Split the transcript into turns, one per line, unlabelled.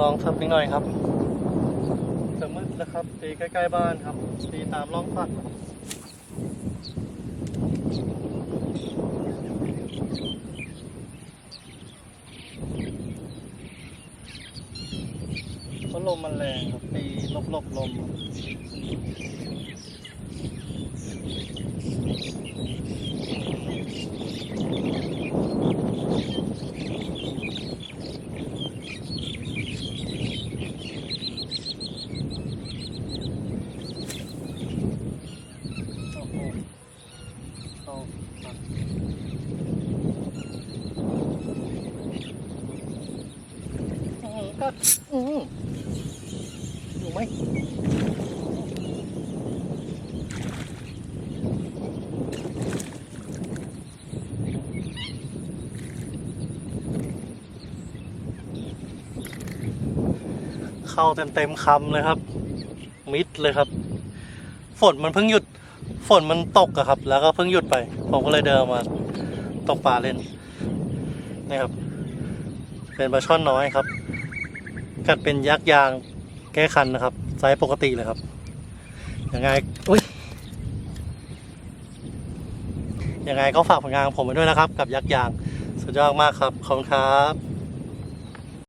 ลองสักนิดหน่อยครับจะมืดแล้วครับ ตีใกล้ๆบ้านครับ ตีตามร่องฝักเพราะลมมันแรงครับ ตีลบๆลม โอ้โหเข้าปักอื้อหือ ก็อืออยู่ไหมเข้าเต็มเต็มๆคำเลยครับ มิดเลยครับ ฝนมันเพิ่งหยุด ฝนมันตกอะครับ แล้วก็เพิ่งหยุดไป ผมก็เลยเดินมาตกปลาเล่นนี่ครับ เป็นปลาช่อนน้อยครับ กัดเป็นยักษ์ยางแก้คันนะครับไซส์ปกติเลยครับยังไงอุ้ยยังไงก็ฝากผลงานของผมไว้ด้วยนะครับ กับยักษ์ยาง สุดยอดมากครับขอบคุณครับ